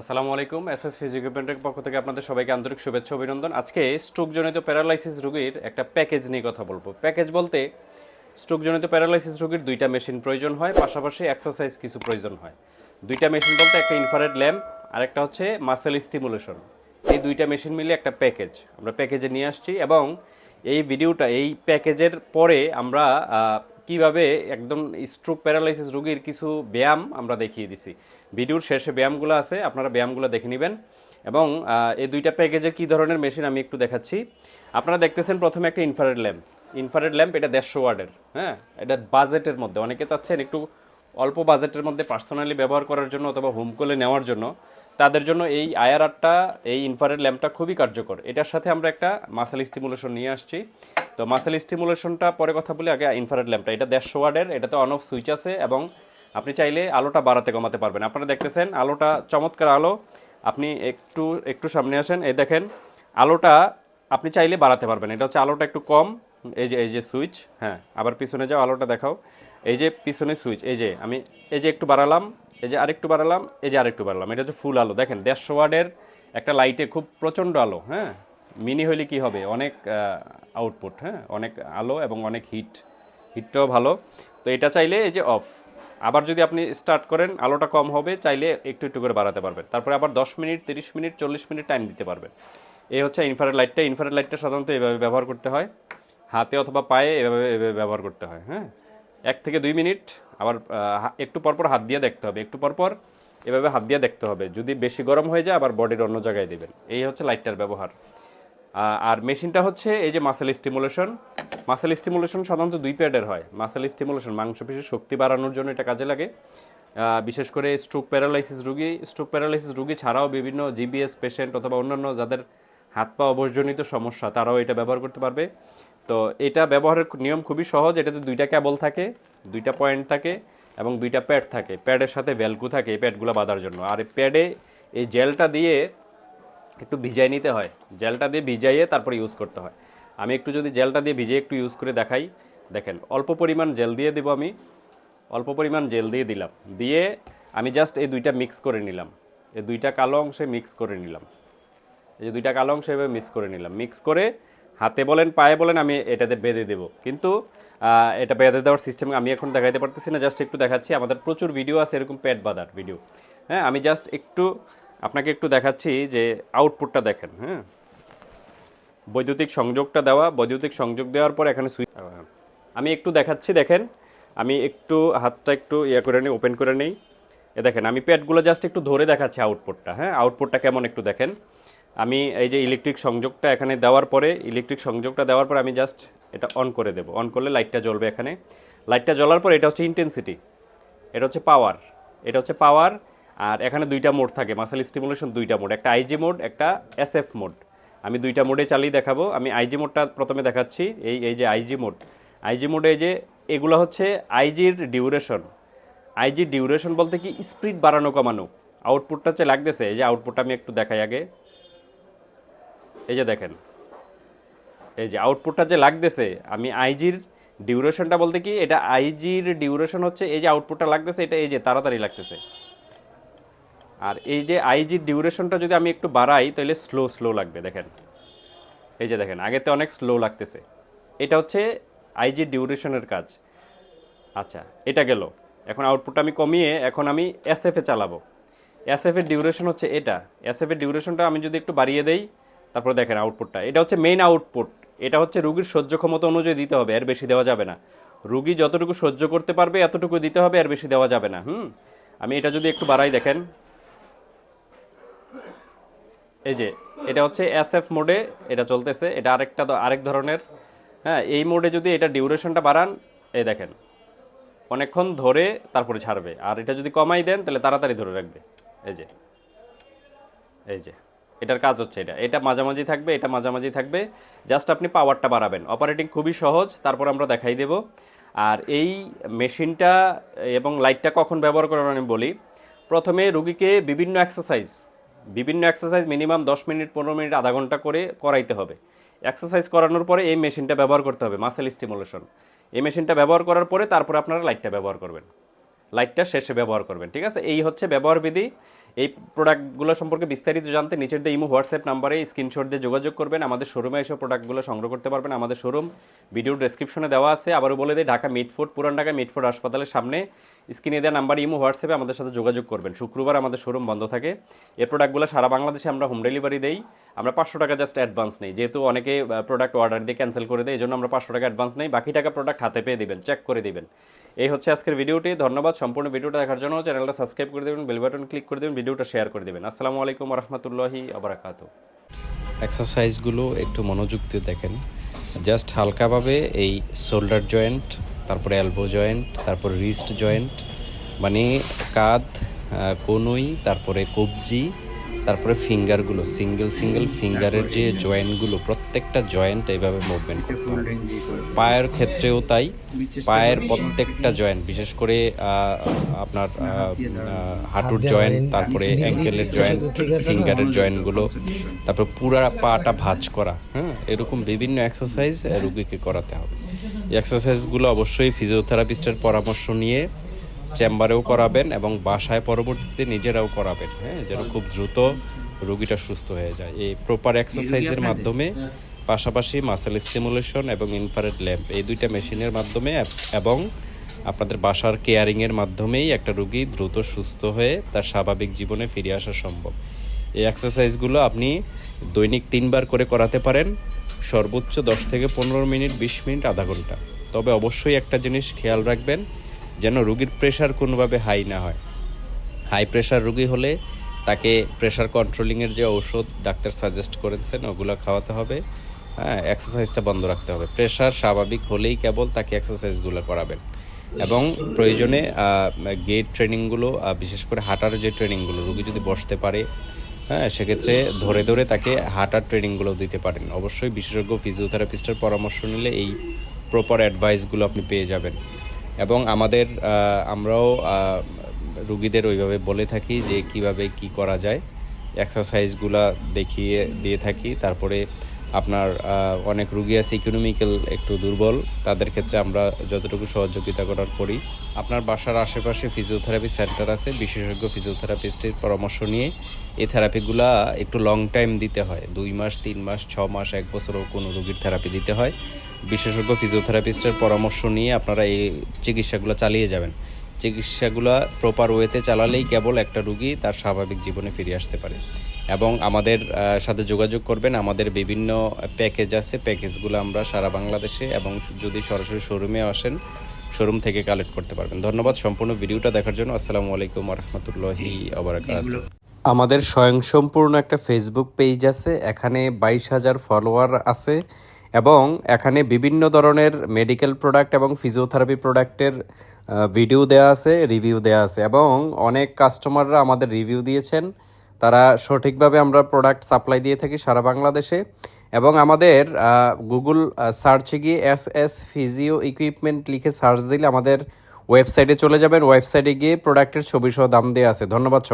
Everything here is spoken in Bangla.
আসসালামু আলাইকুম এস এস ফিজিওপেন্টের পক্ষ থেকে আপনাদের সবাইকে আন্তরিক শুভেচ্ছা, অভিনন্দন। আজকে স্ট্রোকজনিত প্যারালাইসিস রোগীর একটা প্যাকেজ নিয়ে কথা বলব। প্যাকেজ বলতে স্ট্রোকজনিত প্যারালাইসিস রোগীর দুইটা মেশিন প্রয়োজন হয়, পাশাপাশি এক্সারসাইজ কিছু প্রয়োজন হয়। দুইটা মেশিন বলতে একটা ইনফ্রারেড ল্যাম্প আর একটা হচ্ছে মাসেল স্টিমুলেশন এই দুইটা মেশিন মিলে একটা প্যাকেজ আমরা প্যাকেজে নিয়ে আসছি এবং এই ভিডিওটা এই প্যাকেজের পরে আমরা কীভাবে একদম স্ট্রোক প্যারালাইসিস রোগীর কিছু ব্যায়াম আমরা দেখিয়ে দিছি। ভিডিওর শেষে ব্যায়ামগুলো আছে, আপনারা ব্যায়ামগুলো দেখে নেবেন। এবং এই দুইটা প্যাকেজে কি ধরনের মেশিন আমি একটু দেখাচ্ছি। আপনারা দেখতেছেন প্রথমে একটা ইনফ্রারেড ল্যাম্প ইনফ্রারেড ল্যাম্প এটা দেড়শো ওয়ার্ডের হ্যাঁ? এটা বাজেটের মধ্যে। অনেকে চাচ্ছেন একটু অল্প বাজেটের মধ্যে পার্সোনালি ব্যবহার করার জন্য অথবা হোম কোলে নেওয়ার জন্য। তাদের জন্য এই আয়ারআরটা এই ইনফ্রারেড ল্যাম্পটা খুবই কার্যকর। এটার সাথে আমরা একটা মাসেল স্টিমুলেশন নিয়ে আসছি। তো মাসেল স্টিমুলেশনটা পরে কথা বলি আগে ইনফ্রারেড ল্যাম্পটা। এটা দেড়শো ওয়ার্ডের এটাতে অন অফ সুইচ আছে এবং আপনি চাইলে আলোটা বাড়াতে কমাতে পারবেন। আপনারা দেখতেছেন আলোটা চমৎকার আলো। আপনি একটু একটু সামনে আসেন, এই দেখেন আলোটা আপনি চাইলে বাড়াতে পারবেন। এটা হচ্ছে আলোটা একটু কম, এই যে এই যে সুইচ হ্যাঁ আবার পিছনে যাও, আলোটা দেখাও। এই যে পিছনে সুইচ এই যে, আমি এই যে একটু বাড়ালাম এই যে আরেকটু বাড়ালাম, এই যে আরেকটু বাড়ালাম, এটা হচ্ছে ফুল আলো। দেখেন, দেড়শো ওয়ার্ডের একটা লাইটে খুব প্রচণ্ড আলো হ্যাঁ? মিনি হলে কি হবে? অনেক আউটপুট হ্যাঁ? অনেক আলো এবং অনেক হিট হিটটাও ভালো। তো এটা চাইলে এই যে অফ আবার যদি আপনি স্টার্ট করেন, আলোটা কম হবে, চাইলে একটু একটু করে বাড়াতে পারবেন। তারপরে আবার দশ মিনিট, তিরিশ মিনিট, চল্লিশ মিনিট টাইম দিতে পারবেন। এই হচ্ছে ইনফ্রারেড লাইটটা ইনফ্রারেড লাইটটা সাধারণত এভাবে ব্যবহার করতে হয়। হাতে অথবা পায়ে এভাবে এভাবে ব্যবহার করতে হয় হ্যাঁ? এক থেকে দুই মিনিট আবার একটু পরপর হাত দিয়ে দেখতে হবে, একটু পরপর এভাবে হাত দিয়ে দেখতে হবে। যদি বেশি গরম হয়ে যায়, আবার বডির অন্য জায়গায় দেবেন। এই হচ্ছে লাইটটার ব্যবহার। আর মেশিনটা হচ্ছে এই যে মাসেল স্টিমুলেশন মাসেল স্টিমুলেশন সাধারণত দুই প্যাডের হয়। মাসেল স্টিমুলেশন মাংসপেশির শক্তি বাড়ানোর জন্য এটা কাজে লাগে। বিশেষ করে স্ট্রোক প্যারালাইসিস রুগী স্ট্রোক প্যারালাইসিস রুগী ছাড়াও বিভিন্ন জিবিএস পেশেন্ট অথবা অন্যান্য যাদের হাত পা অবসজনিত সমস্যা, তারাও এটা ব্যবহার করতে পারবে। তো এটা ব্যবহারের নিয়ম খুবই সহজ। এটাতে দুইটা ক্যাবল থাকে, দুইটা পয়েন্ট থাকে এবং দুইটা প্যাড থাকে। প্যাডের সাথে ভ্যালকু থাকে এই প্যাডগুলো বাঁধার জন্য। আর এই প্যাডে এই জেলটা দিয়ে একটু ভিজাই নিতে হয়। জেলটা দিয়ে ভিজাইয়ে তারপরে ইউজ করতে হয়। আমি একটু যদি জেলটা দিয়ে ভিজিয়ে একটু ইউজ করে দেখাই। দেখেন, অল্প পরিমাণ জেল দিয়ে দেবো আমি। অল্প পরিমাণ জেল দিয়ে দিলাম। দিয়ে আমি জাস্ট এই দুইটা মিক্স করে নিলাম। এই দুইটা কালো অংশে মিক্স করে নিলাম। এই যে দুইটা কালো অংশে এভাবে মিক্স করে নিলাম। মিক্স করে হাতে বলেন, পায়ে বলেন, আমি এটাতে বেঁধে দেবো। কিন্তু এটা বেঁধে দেওয়ার সিস্টেম আমি এখন দেখাইতে পারতেছি না জাস্ট একটু দেখাচ্ছি। আমাদের প্রচুর ভিডিও আছে, এরকম প্যাড বাঁধার ভিডিও হ্যাঁ আমি জাস্ট একটু, আপনাকে একটু দেখাচ্ছি যে আউটপুটটা দেখেন হ্যাঁ। বৈদ্যুতিক সংযোগটা দেওয়া, বৈদ্যুতিক সংযোগ দেওয়ার পর এখানে সুইচ আমি একটু দেখাচ্ছি, দেখেন। আমি একটু হাতটা একটু ইয়ে করে নিই ওপেন করে নিই। এ দেখেন, আমি প্যাডগুলো জাস্ট একটু ধরে দেখাচ্ছি আউটপুটটা হ্যাঁ। আউটপুটটা কেমন একটু দেখেন। আমি এই যে ইলেকট্রিক সংযোগটা এখানে দেওয়ার পরে ইলেকট্রিক সংযোগটা দেওয়ার পর আমি জাস্ট এটা অন করে দেবো। অন করলে লাইটটা জ্বলবে এখানে। লাইটটা জ্বলার পর এটা হচ্ছে ইন্টেন্সিটি এটা হচ্ছে পাওয়ার এটা হচ্ছে পাওয়ার আর এখানে দুইটা মোড থাকে। মাসেল স্টিমুলেশন দুইটা মোড একটা আইজি মোড একটা এসএফ মোড আমি দুইটা মোডে চালিয়ে দেখাবো। আমি আইজি মোডটা প্রথমে দেখাচ্ছি। এই এই যে আইজি মোড আইজি মোডে যে এগুলো হচ্ছে আইজির ডিউরেশন আইজির ডিউরেশন বলতে কি? স্পিড বাড়ানো কমানো। আউটপুটটা হচ্ছে লাগতেছে। এই যে আউটপুটটা আমি একটু দেখাই আগে। এই যে দেখেন, এই যে আউটপুটটা যে লাগতেছে, আমি আইজির ডিউরেশনটা বলতে কি, এটা আইজির ডিউরেশন হচ্ছে এই যে আউটপুটটা লাগতেছে, এটা এই যে তাড়াতাড়ি লাগতেছে। আর এই যে আইজির ডিউরেশনটা যদি আমি একটু বাড়াই, তাহলে স্লো স্লো লাগবে, দেখেন। এই যে দেখেন, আগেতে অনেক স্লো লাগতেছে। এটা হচ্ছে আইজির ডিউরেশনের কাজ। আচ্ছা এটা গেল। এখন আউটপুটটা আমি কমিয়ে এখন আমি এসএফ চালাবো। এসএফ এর ডিউরেশন হচ্ছে এটা। এসএফ এর ডিউরেশনটা আমি যদি একটু বাড়িয়ে দেই তারপরে দেখেন আউটপুটটা এটা হচ্ছে মেইন আউটপুট এটা হচ্ছে রুগীর সহ্য ক্ষমতা অনুযায়ী দিতে হবে, এর বেশি দেওয়া যাবে না। রুগী যতটুকু সহ্য করতে পারবে, এতটুকু দিতে হবে, এর বেশি দেওয়া যাবে না, হুম? আমি এটা যদি একটু বাড়াই দেখেন। এই যে, এটা হচ্ছে এস এফ মোডে এটা চলতেছে। এটা আরেকটা আরেক ধরনের। হ্যাঁ এই মোডে যদি এটা ডিউরেশনটা বাড়ান, এই দেখেন, অনেকক্ষণ ধরে তারপরে ছাড়বে। আর এটা যদি কমাই দেন, তাহলে তাড়াতাড়ি ধরে রাখবে। এই যে এই যে। এটার কাজ হচ্ছে এটা। এটা মাঝামাঝি থাকবে, এটা মাঝামাঝি থাকবে। জাস্ট আপনি পাওয়ারটা বাড়াবেন। অপারেটিং খুবই সহজ, তারপর আমরা দেখাই দেব। আর এই মেশিনটা এবং লাইটটা কখন ব্যবহার করার আমি বলি। প্রথমে রুগীকে বিভিন্ন এক্সারসাইজ বিভিন্ন এক্সারসাইজ মিনিমাম দশ মিনিট, পনেরো মিনিট, আধা ঘণ্টা করে করাইতে হবে। এক্সারসাইজ করানোর পরে এই মেশিনটা ব্যবহার করতে হবে মাসেল স্টিমুলেশন এই মেশিনটা ব্যবহার করার পরে তারপরে আপনারা লাইটটা ব্যবহার করবেন। লাইটটা শেষে ব্যবহার করবেন, ঠিক আছে? এই হচ্ছে ব্যবহার বিধি। এই প্রোডাক্টগুলো সম্পর্কে বিস্তারিত জানতে নিচের দিয়ে ইমো, হোয়াটসঅ্যাপ নাম্বারে স্ক্রিনশট দিয়ে যোগাযোগ করবেন। আমাদের শোরুমে এসে প্রোডাক্টগুলো সংগ্রহ করতে পারবেন আমাদের শোরুম ভিডিও ডেসক্রিপশনে দেওয়া আছে। আবারও বলে দিই, ঢাকা মিটফোর্ট পুরান ঢাকা মিটফোর্ট হাসপাতালের সামনে। স্ক্রিনে দেওয়া নাম্বার ইমো, হোয়াটসঅ্যাপে আমাদের সাথে যোগাযোগ করবেন। শুক্রবার আমাদের শোরুম বন্ধ থাকে। এই প্রোডাক্টগুলো সারা বাংলাদেশে আমরা হোম ডেলিভারি দেই। আমরা পাঁচশো টাকা জাস্ট অ্যাডভান্স নেই। যেহেতু অনেকে প্রোডাক্ট অর্ডার দিয়ে ক্যান্সেল করে দেয় এই জন্য আমরা পাঁচশো টাকা অ্যাডভান্স নেই। বাকি টাকা প্রোডাক্ট হাতে পেয়ে দেবেন চেক করে দিবেন। এই হচ্ছে আজকের ভিডিওটি। ধন্যবাদ সম্পূর্ণ ভিডিওটা দেখার জন্য। চ্যানেলটা সাবস্ক্রাইব করে দেবেন, বেল বাটন ক্লিক করে দেবেন, ভিডিওটা শেয়ার করে দেবেন। আসসালামু আলাইকুম রহমতুল্লাহি আবরাকাত এক্সারসাইজগুলো একটু মনোযোগ দিয়ে দেখেন। জাস্ট হালকাভাবে এই শোল্ডার জয়েন্ট তারপরে এলবো জয়েন্ট তারপরে রিস্ট জয়েন্ট মানে কাঁধ কনুই, তারপরে কবজি তারপরে ফিঙ্গারগুলো সিঙ্গেল সিঙ্গেল ফিঙ্গারের যে জয়েন্টগুলো প্রত্যেকটা জয়েন্ট এইভাবে মুভমেন্ট করতে হবে পায়ের ক্ষেত্রেও তাই। পায়ের প্রত্যেকটা জয়েন্ট বিশেষ করে আপনার হাঁটুর জয়েন্ট তারপরে অ্যাঙ্কেলের জয়েন্ট ফিঙ্গারের জয়েন্টগুলো তারপর পুরা পাটা ভাঁজ করা হ্যাঁ? এরকম বিভিন্ন এক্সারসাইজ রুগীকে করাতে হবে। এক্সারসাইজগুলো অবশ্যই ফিজিওথেরাপিস্টের পরামর্শ নিয়ে চেম্বারেও করাবেন এবং বাসায় পরবর্তীতে নিজেরাও করাবেন হ্যাঁ? যেন খুব দ্রুত রোগীটা সুস্থ হয়ে যায়। এই প্রপার এক্সারসাইজের মাধ্যমে পাশাপাশি মাসেল স্টিমুলেশন এবং ইনফ্রারেড ল্যাম্প এই দুইটা মেশিনের মাধ্যমে এবং আপনাদের বাসার কেয়ারিংয়ের মাধ্যমেই একটা রুগী দ্রুত সুস্থ হয়ে তার স্বাভাবিক জীবনে ফিরে আসা সম্ভব। এই এক্সারসাইজগুলো আপনি দৈনিক তিনবার করে করাতে পারেন সর্বোচ্চ দশ থেকে পনেরো মিনিট বিশ মিনিট আধা ঘণ্টা। তবে অবশ্যই একটা জিনিস খেয়াল রাখবেন যেন রুগীর প্রেশার কোনোভাবে হাই না হয়। হাই প্রেশার রুগী হলে তাকে প্রেশার কন্ট্রোলিংয়ের যে ঔষধ ডাক্তার সাজেস্ট করেছেন, ওগুলো খাওয়াতে হবে। হ্যাঁ এক্সারসাইজটা বন্ধ রাখতে হবে। প্রেশার স্বাভাবিক হলেই কেবল তাকে এক্সারসাইজগুলো করাবেন। এবং প্রয়োজনে গেট ট্রেনিংগুলো বিশেষ করে হাঁটার যে ট্রেনিংগুলো রুগী যদি বসতে পারে হ্যাঁ সেক্ষেত্রে ধরে ধরে তাকে হাঁটার ট্রেনিংগুলো দিতে পারেন। অবশ্যই বিশেষজ্ঞ ফিজিওথেরাপিস্টের পরামর্শ নিলে এই প্রপার অ্যাডভাইসগুলো আপনি পেয়ে যাবেন। এবং আমাদের আমরাও রুগীদের ওইভাবে বলে থাকি যে কীভাবে কি করা যায়। এক্সারসাইজগুলা দেখিয়ে, দিয়ে থাকি। তারপরে আপনার অনেক রুগী আছে ইকোনমিক্যাল একটু দুর্বল। তাদের ক্ষেত্রে আমরা যতটুকু সহযোগিতা করার করি। আপনার বাসার আশেপাশে ফিজিওথেরাপি সেন্টার আছে। বিশেষজ্ঞ ফিজিওথেরাপিস্টের পরামর্শ নিয়ে এই থেরাপিগুলা একটু লং টাইম দিতে হয়। দুই মাস, তিন মাস, ছ মাস, এক বছরও কোনো রুগীর থেরাপি দিতে হয়। বিশেষজ্ঞ ফিজিওথেরাপিস্টের পরামর্শ নিয়ে আপনারা এই চিকিৎসাগুলো চালিয়ে যাবেন। চিকিৎসাগুলো প্রপার ওয়েতে চালালেই কেবল একটা রুগী তার স্বাভাবিক জীবনে ফিরে আসতে পারে। এবং আমাদের সাথে যোগাযোগ করবেন। আমাদের বিভিন্ন প্যাকেজ আছে। প্যাকেজগুলো আমরা সারা বাংলাদেশে এবং যদি সরাসরি শোরুমে আসেন শোরুম থেকে কালেক্ট করতে পারবেন। ধন্যবাদ সম্পূর্ণ ভিডিওটা দেখার জন্য। আসসালামু আলাইকুম রহমতুল্লাহি আবরাকাত আমাদের স্বয়ংসম্পূর্ণ একটা ফেসবুক পেজ আছে। এখানে বাইশ হাজার ফলোয়ার আছে। এবং এখানে বিভিন্ন ধরনের মেডিকেল প্রোডাক্ট এবং ফিজিওথেরাপি প্রোডাক্টের ভিডিও দেওয়া আছে রিভিউ দেওয়া আছে এবং অনেক কাস্টমাররা আমাদের রিভিউ দিয়েছেন। তারা সঠিকভাবে আমরা প্রোডাক্ট সাপ্লাই দিয়ে থাকি সারা বাংলাদেশে এবং আমাদের গুগল সার্চে গিয়ে এস এস ফিজিও ইকুইপমেন্ট লিখে সার্চ দিলে আমাদের ওয়েবসাইটে চলে যাবেন ওয়েবসাইটে গিয়ে প্রোডাক্টের ছবি সহ দাম দেওয়া আছে। ধন্যবাদ সবাই।